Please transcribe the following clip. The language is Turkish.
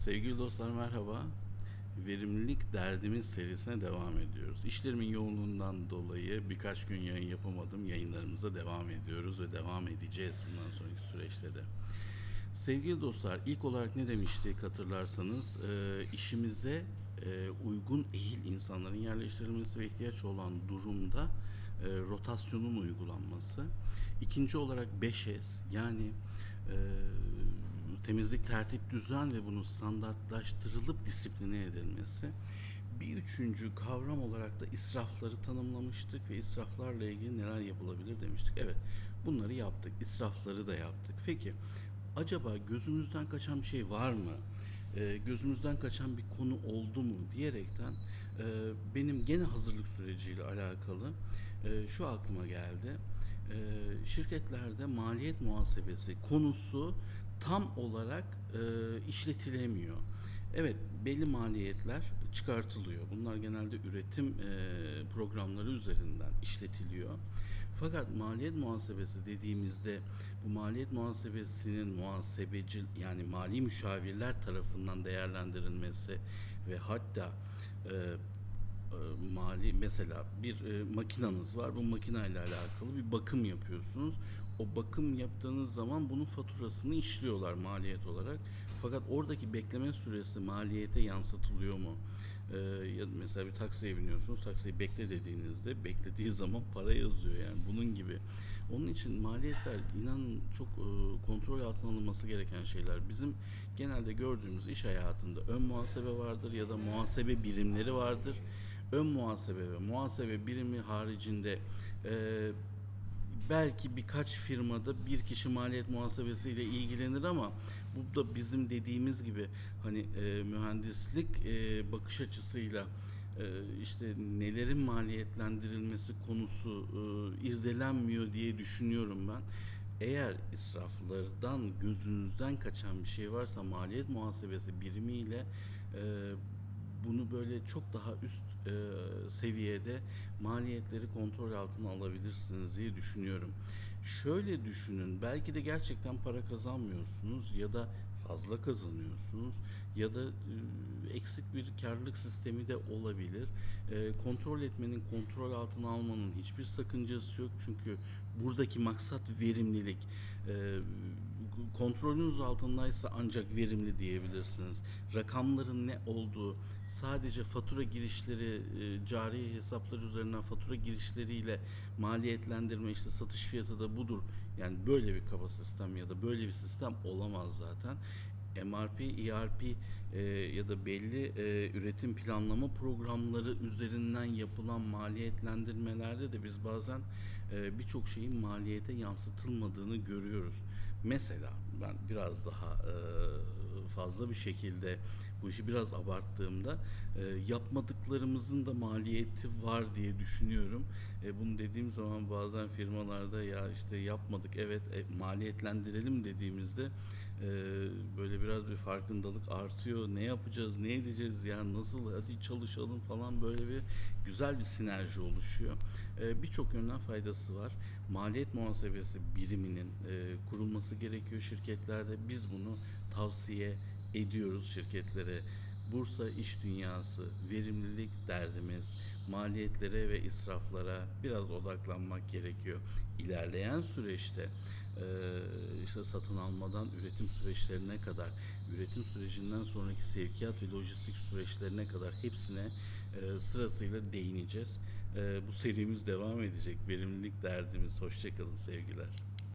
Sevgili dostlar merhaba. Verimlilik derdimiz serisine devam ediyoruz. İşlerimin yoğunluğundan dolayı birkaç gün yayın yapamadım. Yayınlarımıza devam ediyoruz ve devam edeceğiz bundan sonraki süreçte de. Sevgili dostlar ilk olarak ne demiştik hatırlarsanız işimize uygun ehil insanların yerleştirilmesi ve ihtiyaç olan durumda rotasyonun uygulanması. İkinci olarak 5S yani temizlik, tertip, düzen ve bunun standartlaştırılıp disipline edilmesi. Bir üçüncü kavram olarak da israfları tanımlamıştık ve israflarla ilgili neler yapılabilir demiştik. Evet bunları yaptık, israfları da yaptık. Peki acaba gözümüzden kaçan bir şey var mı? Ee, gözümüzden kaçan bir konu oldu mu diyerekten e, benim gene hazırlık süreciyle alakalı e, şu aklıma geldi. E, şirketlerde maliyet muhasebesi konusu tam olarak e, işletilemiyor. Evet belli maliyetler çıkartılıyor. Bunlar genelde üretim e, programları üzerinden işletiliyor. Fakat maliyet muhasebesi dediğimizde bu maliyet muhasebesinin muhasebeci yani mali müşavirler tarafından değerlendirilmesi ve hatta e, e, mali mesela bir e, makinanız var. Bu makineyle alakalı bir bakım yapıyorsunuz. O bakım yaptığınız zaman bunun faturasını işliyorlar maliyet olarak. Fakat oradaki bekleme süresi maliyete yansıtılıyor mu? Ee, ya da mesela bir taksiye biniyorsunuz. Taksiyi bekle dediğinizde beklediği zaman para yazıyor yani bunun gibi. Onun için maliyetler inanın çok e, kontrol altına alınması gereken şeyler. Bizim genelde gördüğümüz iş hayatında ön muhasebe vardır ya da muhasebe birimleri vardır. Ön muhasebe ve muhasebe birimi haricinde e, belki birkaç firmada bir kişi maliyet muhasebesiyle ilgilenir ama bu da bizim dediğimiz gibi hani e, mühendislik e, bakış açısıyla e, işte nelerin maliyetlendirilmesi konusu e, irdelenmiyor diye düşünüyorum ben. Eğer israflardan gözünüzden kaçan bir şey varsa maliyet muhasebesi birimiyle e, bunu böyle çok daha üst e, seviyede maliyetleri kontrol altına alabilirsiniz diye düşünüyorum. Şöyle düşünün, belki de gerçekten para kazanmıyorsunuz ya da fazla kazanıyorsunuz ya da e, eksik bir karlılık sistemi de olabilir. E, kontrol etmenin, kontrol altına almanın hiçbir sakıncası yok çünkü buradaki maksat verimlilik. E, kontrolünüz altındaysa ancak verimli diyebilirsiniz. Rakamların ne olduğu, sadece fatura girişleri, e, cari hesaplar üzerinden fatura girişleriyle maliyetlendirme işte satış fiyatı da budur. Yani böyle bir kaba sistem ya da böyle bir sistem olamaz zaten. MRP, ERP e, ya da belli e, üretim planlama programları üzerinden yapılan maliyetlendirmelerde de biz bazen e, birçok şeyin maliyete yansıtılmadığını görüyoruz. Mesela ben biraz daha e, fazla bir şekilde bu işi biraz abarttığımda e, yapmadıklarımızın da maliyeti var diye düşünüyorum. E, bunu dediğim zaman bazen firmalarda ya işte yapmadık evet e, maliyetlendirelim dediğimizde e, böyle biraz bir farkındalık artıyor. Ne yapacağız, ne edeceğiz ya nasıl hadi çalışalım falan böyle bir güzel bir sinerji oluşuyor. E, Birçok yönden faydası var. Maliyet muhasebesi biriminin e, kurulması gerekiyor şirketlerde. Biz bunu tavsiye ediyoruz şirketlere. Bursa iş dünyası, verimlilik derdimiz, maliyetlere ve israflara biraz odaklanmak gerekiyor. İlerleyen süreçte işte satın almadan üretim süreçlerine kadar, üretim sürecinden sonraki sevkiyat ve lojistik süreçlerine kadar hepsine e, sırasıyla değineceğiz. E, bu serimiz devam edecek. Verimlilik derdimiz. Hoşçakalın sevgiler.